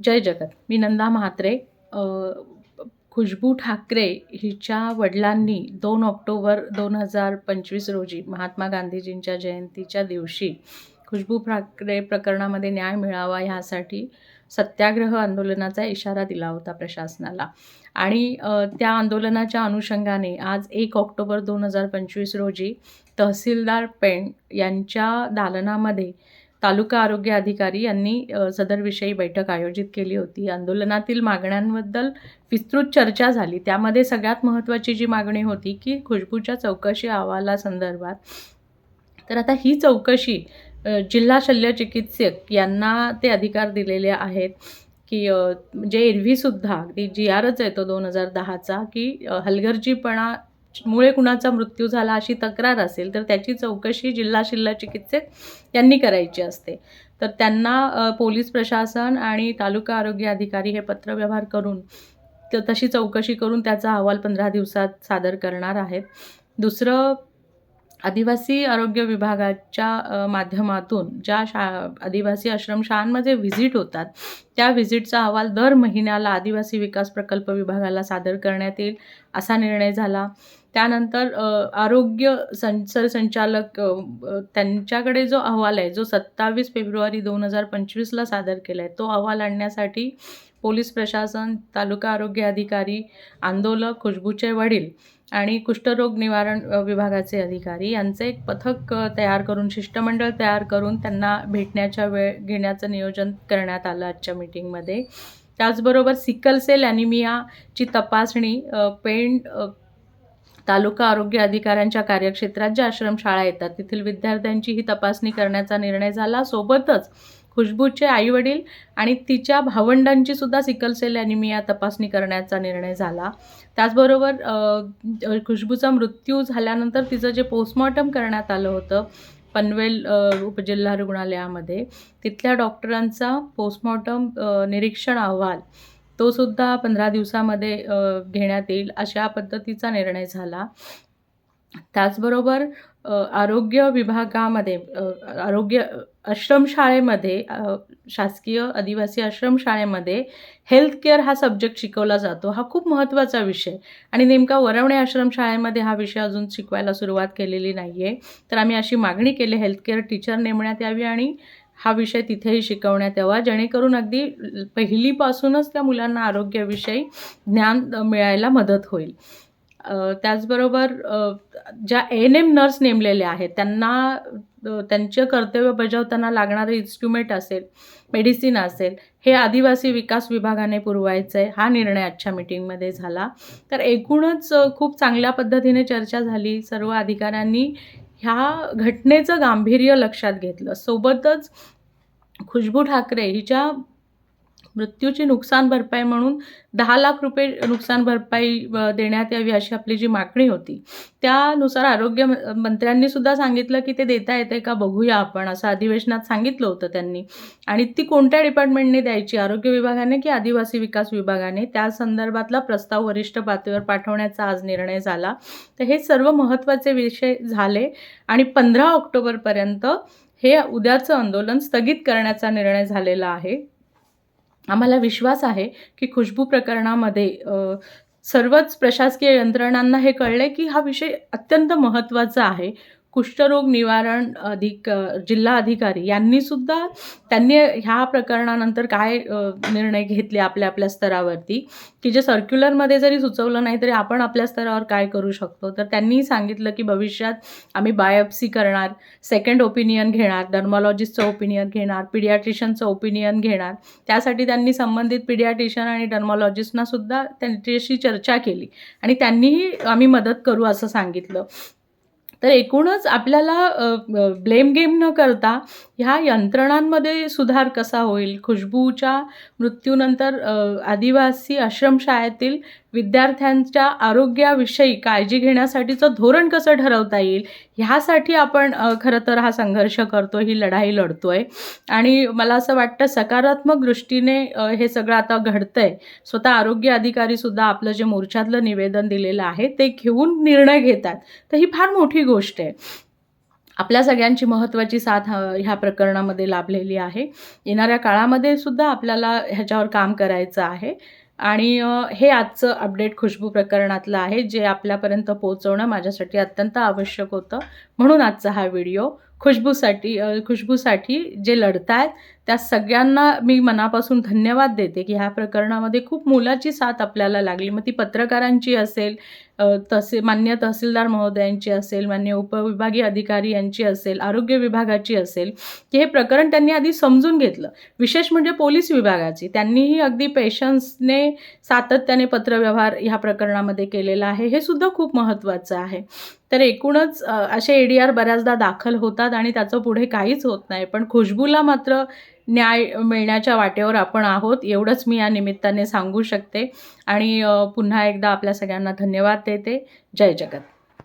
जय जगत. मी नंदा म्हात्रे खुशबू ठाकरे हिच्या वडिलांनी दोन ऑक्टोबर दोन हजार पंचवीस रोजी महात्मा गांधीजींच्या जयंतीच्या दिवशी खुशबू ठाकरे प्रकरणामध्ये न्याय मिळावा ह्यासाठी सत्याग्रह आंदोलनाचा इशारा दिला होता प्रशासनाला. आणि त्या आंदोलनाच्या अनुषंगाने आज एक ऑक्टोबर दोन हजार पंचवीस रोजी तहसीलदार पेण यांच्या दालनामध्ये तालुका आरोग्य अधिकारी यांनी सदरविषयी बैठक आयोजित केली होती. आंदोलनातील मागण्यांबद्दल विस्तृत चर्चा झाली. त्यामध्ये सगळ्यात महत्त्वाची जी मागणी होती की खुशबूच्या चौकशी अहवालासंदर्भात. तर आता ही चौकशी जिल्हा शल्य चिकित्सक यांना ते अधिकार दिलेले आहेत की म्हणजे एरवीसुद्धा अगदी जी आरच येतो दोन हजार दहाचा की हलगर्जीपणा मुळे कुणाचा मृत्यू झाला अशी तक्रार असेल तर त्याची चौकशी जिल्हा शिल्ला चिकित्सक यांनी करायची असते. तर त्यांना पोलीस प्रशासन आणि तालुका आरोग्य अधिकारी हे पत्रव्यवहार करून त तशी चौकशी करून त्याचा अहवाल पंधरा दिवसात सादर करणार आहेत. दुसरं आदिवासी आरोग्य विभागाच्या माध्यमातून ज्या शा आदिवासी आश्रमशाळांमध्ये व्हिजिट होतात त्या व्हिजिटचा अहवाल दर महिन्याला आदिवासी विकास प्रकल्प विभागाला सादर करण्यात येईल असा निर्णय झाला. त्यानंतर आरोग्य सं सरसंचालक त्यांच्याकडे जो अहवाल आहे जो सत्तावीस फेब्रुवारी दोन हजार पंचवीसला सादर केला आहे तो अहवाल आणण्यासाठी पोलीस प्रशासन तालुका आरोग्य अधिकारी आंदोलक खुशबूचे वडील आणि कुष्ठरोग निवारण विभागाचे अधिकारी यांचे एक पथक तयार करून शिष्टमंडळ तयार करून त्यांना भेटण्याच्या वेळ घेण्याचं नियोजन करण्यात आलं आजच्या मीटिंगमध्ये. त्याचबरोबर सिकल सेल ॲनिमियाची तपासणी अ, तालुका आरोग्य अधिकाऱ्यांच्या कार्यक्षेत्रात ज्या आश्रमशाळा येतात तेथील विद्यार्थ्यांची ही तपासणी करण्याचा निर्णय झाला. सोबतच खुशबूचे आईवडील आणि तिच्या भावंडांची सुद्धा सिकलसेल ॲनिमिया तपासणी करण्याचा निर्णय झाला. त्याचबरोबर खुशबूचा मृत्यू झाल्यानंतर तिचं जे पोस्टमॉर्टम करण्यात आलं होतं पनवेल उपजिल्हा रुग्णालयामध्ये तिथल्या डॉक्टरांचा पोस्टमॉर्टम निरीक्षण अहवाल तो सुद्धा पंधरा दिवसामध्ये घेण्यात येईल अशा पद्धतीचा निर्णय झाला. त्याचबरोबर आरोग्य विभागामध्ये आरोग्य आश्रमशाळेमध्ये शासकीय आदिवासी आश्रमशाळेमध्ये हेल्थ केअर हा सब्जेक्ट शिकवला जातो. हा खूप महत्त्वाचा विषय. आणि नेमका वरवणे आश्रमशाळेमध्ये हा विषय अजून शिकवायला सुरुवात केलेली नाही आहे तर आम्ही अशी मागणी केली हेल्थकेअर टीचर नेमण्यात यावी आणि हा विषय तिथेही शिकवण्यात यावा. जेणेकरून अगदी पहिलीपासूनच त्या मुलांना आरोग्याविषयी ज्ञान मिळायला मदत होईल. त्याचबरोबर ज्या एन एम नर्स नेमलेल्या आहेत त्यांना त्यांचं त्यांचे कर्तव्य बजावताना लागणारं इन्स्ट्रुमेंट असेल मेडिसिन असेल हे आदिवासी विकास विभागाने पुरवायचं आहे हा निर्णय आजच्या मीटिंगमध्ये झाला. तर एकूणच खूप चांगल्या पद्धतीने चर्चा झाली. सर्व अधिकाऱ्यांनी ह्या घटनेचं गांभीर्य लक्षात घेतलं. सोबतच खुशबू ठाकरे हिच्या मृत्यूची नुकसान भरपाई म्हणून दहा लाख रुपये नुकसान भरपाई देण्यात यावी अशी आपली जी मागणी होती. त्यानुसार आरोग्य मंत्र्यांनी सुद्धा सांगितलं की ते देता येते का बघूया आपण असं अधिवेशनात सांगितलं होतं त्यांनी. आणि ती कोणत्या डिपार्टमेंटने द्यायची? आरोग्य विभागाने की आदिवासी विकास विभागाने? त्या संदर्भातला प्रस्ताव वरिष्ठ पातळीवर पाठवण्याचा आज निर्णय झाला. तर हे सर्व महत्त्वाचे विषय झाले आणि पंधरा ऑक्टोबरपर्यंत हे उद्याचं आंदोलन स्थगित करण्याचा निर्णय झालेला आहे. आम्हाला विश्वास आहे की खुशबू प्रकरणामध्ये सर्वच प्रशासकीय यंत्रणांना हे कळले की हा विषय अत्यंत महत्त्वाचा आहे. कुष्ठरोग निवारण अधिक जिल्हा अधिकारी यांनी सुद्धा त्यांनी ह्या प्रकरणानंतर काय निर्णय घेतले आपल्या आपल्या स्तरावरती? की जे सर्क्युलरमध्ये जरी सुचवलं नाही तरी आपण आपल्या स्तरावर काय करू शकतो? तर त्यांनी सांगितलं की भविष्यात आम्ही बायोप्सी करणार सेकंड ओपिनियन घेणार डर्मॉलॉजिस्टचं ओपिनियन घेणार पिडियाट्रिशियनचं ओपिनियन घेणार. त्यासाठी त्यांनी संबंधित पिडियाट्रिशियन आणि डर्मॉलॉजिस्टना सुद्धा त्यांच्याशी चर्चा केली. आणि त्यांनीही आम्ही मदत करू असं सांगितलं. तर एकूणच आपल्याला ब्लेम गेम न करता ह्या यंत्रणांमध्ये सुधार कसा होईल? खुशबूच्या मृत्यूनंतर आदिवासी आश्रमशाळेतील विद्यार्थ्यांच्या आरोग्याविषयी काळजी घेण्यासाठीचं धोरण कसं ठरवता येईल? ह्यासाठी आपण खरं तर हा संघर्ष करतो ही लढाई लढतो आहे आणि मला असं वाटतं सकारात्मक दृष्टीने हे सगळं आता घडतं आहे स्वतः आरोग्य अधिकारीसुद्धा आपलं जे मोर्चातलं निवेदन दिलेलं आहे ते घेऊन निर्णय घेतात. तर ही फार मोठी गोष्ट आहे. आपल्या सगळ्यांची महत्त्वाची साथ ह्या प्रकरणामध्ये लाभलेली आहे. येणाऱ्या काळामध्ये सुद्धा आपल्याला ह्याच्यावर काम करायचं आहे. आणि हे आजचं अपडेट खुशबू प्रकरणातलं आहे जे आपल्यापर्यंत पोहोचवणं माझ्यासाठी अत्यंत आवश्यक होतं. म्हणून आजचा हा व्हिडिओ खुशबूसाठी खुशबूसाठी जे लढतायत त्या सगळ्यांना मी मनापासून धन्यवाद देते की ह्या प्रकरणामध्ये खूप मोलाची साथ आपल्याला लागली. मग ती पत्रकारांची असेल तसे मान्य तहसीलदार महोदयांची असेल मान्य उपविभागीय अधिकारी यांची असेल आरोग्य विभागाची असेल की हे प्रकरण त्यांनी आधी समजून घेतलं. विशेष म्हणजे पोलीस विभागाची. त्यांनीही अगदी पेशन्सने सातत्याने पत्रव्यवहार ह्या प्रकरणामध्ये केलेला आहे. हे सुद्धा खूप महत्त्वाचं आहे. तर एकूणच असे ए डी आर बऱ्याचदा दाखल होतात आणि त्याचं पुढे काहीच होत नाही. पण खुशबूला मात्र न्याय मिळण्याच्या वाटेवर आपण आहोत एवढंच मी या निमित्ताने सांगू शकते. आणि पुन्हा एकदा आपल्या सगळ्यांना धन्यवाद देते. जय जगत.